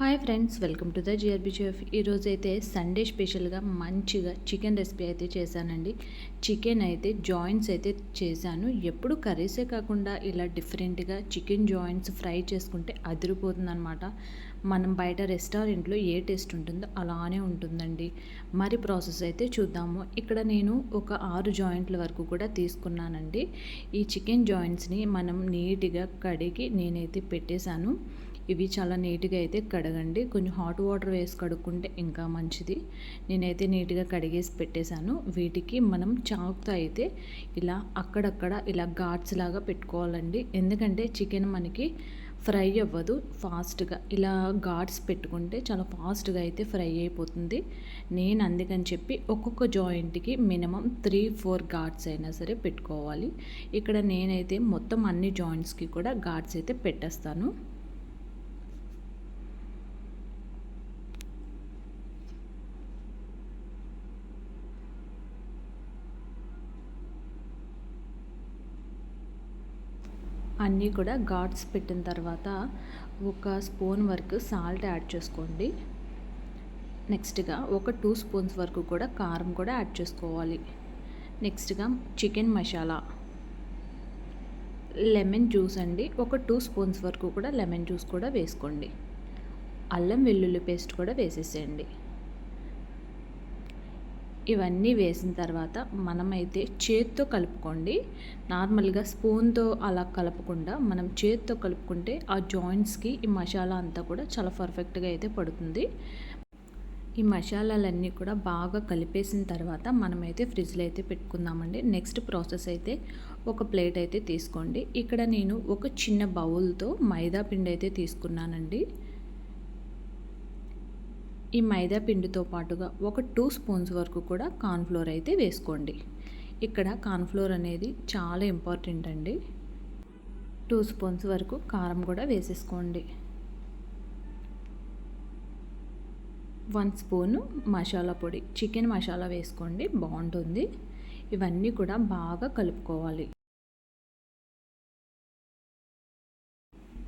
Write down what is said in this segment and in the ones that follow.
Hi friends welcome to the G R B chef ఈరోజు అయితే Sunday స్పెషల్గా మంచిగా చికెన్ రెసిపీ అయితే చేశానండి. చికెన్ అయితే జాయింట్స్ అయితే చేశాను. ఎప్పుడు కర్రీసే కాకుండా ఇలా డిఫరెంట్గా చికెన్ జాయింట్స్ ఫ్రై చేసుకుంటే అదిరిపోతుందనమాట మనం బయట రెస్టారెంట్లో ఏ టేస్ట్ ఉంటుందో అలానే ఉంటుందండి. మరి ప్రాసెస్ అయితే చూద్దాము. ఇక్కడ నేను ఒక ఆరు జాయింట్ల వరకు కూడా తీసుకున్నానండి. ఈ చికెన్ జాయింట్స్ని మనం నీట్గా కడిగి నేనైతే పెట్టేశాను. ఇవి చాలా నీట్గా అయితే కడగండి. కొంచెం హాట్ వాటర్ వేసి కడుక్కుంటే ఇంకా మంచిది. నేనైతే నీట్గా కడిగేసి పెట్టేశాను. వీటికి మనం చాకుతో అయితే ఇలా అక్కడక్కడ ఇలా ఘాట్స్ లాగా పెట్టుకోవాలండి. ఎందుకంటే చికెన్ మనకి ఫ్రై అవ్వదు ఫాస్ట్గా. ఇలా ఘాట్స్ పెట్టుకుంటే చాలా ఫాస్ట్గా అయితే ఫ్రై అయిపోతుంది. నేను అందుకని చెప్పి ఒక్కొక్క జాయింట్కి మినిమం త్రీ ఫోర్ ఘాట్స్ అయినా సరే పెట్టుకోవాలి. ఇక్కడ నేనైతే మొత్తం అన్ని జాయింట్స్కి కూడా ఘాట్స్ అయితే పెట్టేస్తాను. అన్నీ కూడా ఘాట్స్ పెట్టిన తర్వాత ఒక స్పూన్ వరకు సాల్ట్ యాడ్ చేసుకోండి. నెక్స్ట్గా ఒక టూ స్పూన్స్ వరకు కూడా కారం కూడా యాడ్ చేసుకోవాలి. నెక్స్ట్గా చికెన్ మసాలా. లెమన్ జ్యూస్ అండి ఒక టూ స్పూన్స్ వరకు కూడా లెమన్ జ్యూస్ కూడా వేసుకోండి. అల్లం వెల్లుల్లి పేస్ట్ కూడా వేసేసేయండి. ఇవన్నీ వేసిన తర్వాత మనమైతే చేత్తో కలుపుకోండి. నార్మల్గా స్పూన్తో అలా కలపకుండా మనం చేత్తో కలుపుకుంటే ఆ జాయింట్స్కి ఈ మసాలా అంతా కూడా చాలా పర్ఫెక్ట్గా అయితే పడుతుంది. ఈ మసాలాలన్నీ కూడా బాగా కలిపేసిన తర్వాత మనమైతే ఫ్రిడ్జ్లో అయితే పెట్టుకుందామండి. నెక్స్ట్ ప్రాసెస్ అయితే ఒక ప్లేట్ అయితే తీసుకోండి. ఇక్కడ నేను ఒక చిన్న బౌల్తో మైదా పిండి అయితే తీసుకున్నానండి. ఈ మైదా పిండితో పాటుగా ఒక టూ స్పూన్స్ వరకు కూడా కార్న్ఫ్లోర్ అయితే వేసుకోండి. ఇక్కడ కార్న్ఫ్లోర్ అనేది చాలా ఇంపార్టెంట్ అండి. టూ స్పూన్స్ వరకు కారం కూడా వేసేసుకోండి. వన్ స్పూను మసాలా పొడి చికెన్ మసాలా వేసుకోండి బాగుంటుంది. ఇవన్నీ కూడా బాగా కలుపుకోవాలి.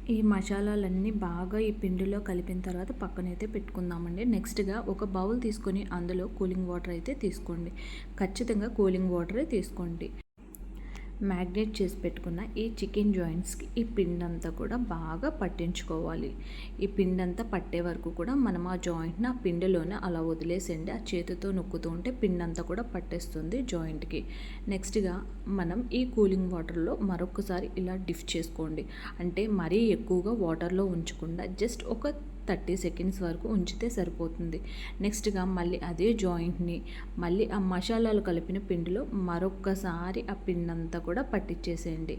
ఈ మసాలాలన్నీ బాగా ఈ పిండిలో కలిపిన తర్వాత పక్కనైతే పెట్టుకుందామండి. నెక్స్ట్గా ఒక బౌల్ తీసుకొని అందులో కూలింగ్ వాటర్ అయితే తీసుకోండి. ఖచ్చితంగా కూలింగ్ వాటరే తీసుకోండి. మ్యాగ్నేట్ చేసి పెట్టుకున్న ఈ చికెన్ జాయింట్స్కి ఈ పిండంతా అంతా కూడా బాగా పట్టించుకోవాలి. ఈ పిండంతా పట్టే వరకు కూడా మనం ఆ జాయింట్ని ఆ పిండిలోనే అలా వదిలేసేయండి. ఆ చేతితో నొక్కుతూ ఉంటే పిండంతా కూడా పట్టేస్తుంది జాయింట్కి. నెక్స్ట్గా మనం ఈ కూలింగ్ వాటర్లో మరొకసారి ఇలా డిఫ్ చేసుకోండి. అంటే మరీ ఎక్కువగా వాటర్లో ఉంచకుండా జస్ట్ ఒక థర్టీ సెకండ్స్ వరకు ఉంచితే సరిపోతుంది. నెక్స్ట్గా మళ్ళీ అదే జాయింట్ని మళ్ళీ ఆ మసాలాలు కలిపిన పిండిలో మరొక్కసారి ఆ పిండి అంతా కూడా పట్టించేసేయండి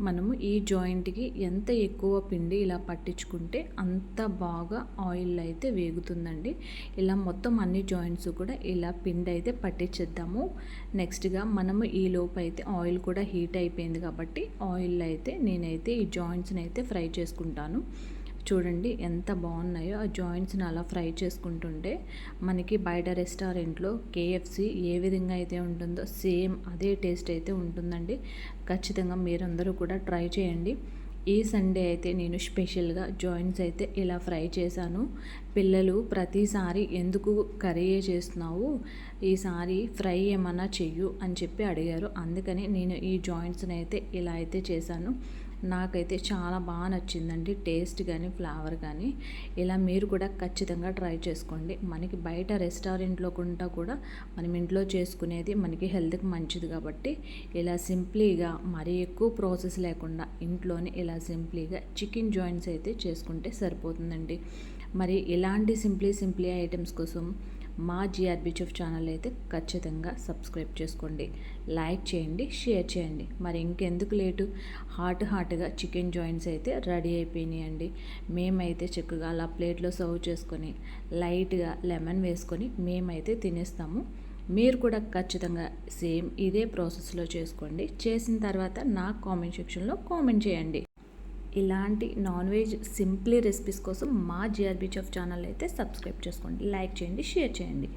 మనము ఈ జాయింట్కి ఎంత ఎక్కువ పిండి ఇలా పట్టించుకుంటే అంత బాగా ఆయిల్ అయితే వేగుతుందండి. ఇలా మొత్తం అన్ని జాయింట్స్ కూడా ఇలా పిండి అయితే పట్టించేద్దాము. నెక్స్ట్గా మనము ఈ లోపు అయితే ఆయిల్ కూడా హీట్ అయిపోయింది కాబట్టి ఆయిల్ అయితే నేనైతే ఈ జాయింట్స్ని అయితే ఫ్రై చేసుకుంటాను. చూడండి ఎంత బాగున్నాయో. ఆ జాయింట్స్ని అలా ఫ్రై చేసుకుంటుంటే మనకి బయట రెస్టారెంట్లో కేఎఫ్సి ఏ విధంగా అయితే ఉంటుందో సేమ్ అదే టేస్ట్ అయితే ఉంటుందండి. ఖచ్చితంగా మీరందరూ కూడా ట్రై చేయండి. ఈ సండే అయితే నేను స్పెషల్గా జాయింట్స్ అయితే ఇలా ఫ్రై చేశాను. పిల్లలు ప్రతిసారి ఎందుకు కర్రీ చేస్తున్నావు? ఈసారి ఫ్రై ఏమన్నా చెయ్యు అని చెప్పి అడిగారు. అందుకని నేను ఈ జాయింట్స్ని అయితే ఇలా అయితే చేశాను. నాకైతే చాలా బాగా నచ్చిందండి. టేస్ట్ కానీ ఫ్లేవర్ కానీ ఇలా మీరు కూడా ఖచ్చితంగా ట్రై చేసుకోండి. మనకి బయట రెస్టారెంట్లో కొంటా కూడా మనం ఇంట్లో చేసుకునేది మనకి హెల్త్కి మంచిది కాబట్టి ఇలా సింప్లీగా మరీ ఎక్కువ ప్రాసెస్ లేకుండా ఇంట్లోనే ఇలా సింప్లీగా చికెన్ జాయింట్స్ అయితే చేసుకుంటే సరిపోతుందండి. మరి ఇలాంటి సింప్లీ సింప్లీ ఐటమ్స్ కోసం మా జిఆర్బి చెఫ్ ఛానల్ అయితే ఖచ్చితంగా సబ్స్క్రైబ్ చేసుకోండి. లైక్ చేయండి షేర్ చేయండి. మరి ఇంకెందుకు లేటు? హాట్ హాట్గా చికెన్ జాయింట్స్ అయితే రెడీ అయిపోయినాయండి. మేమైతే చక్కగా అలా ప్లేట్లో సర్వ్ చేసుకొని లైట్గా లెమన్ వేసుకొని మేమైతే తినేస్తాము. మీరు కూడా ఖచ్చితంగా సేమ్ ఇదే ప్రాసెస్లో చేసుకోండి. చేసిన తర్వాత నా కామెంట్ సెక్షన్లో కామెంట్ చేయండి. ఇలాంటి నాన్ వెజ్ సింప్లీ రెసిపీస్ కోసం మా G R B chef channel అయితే సబ్స్క్రైబ్ చేసుకోండి లైక్ చేయండి షేర్ చేయండి.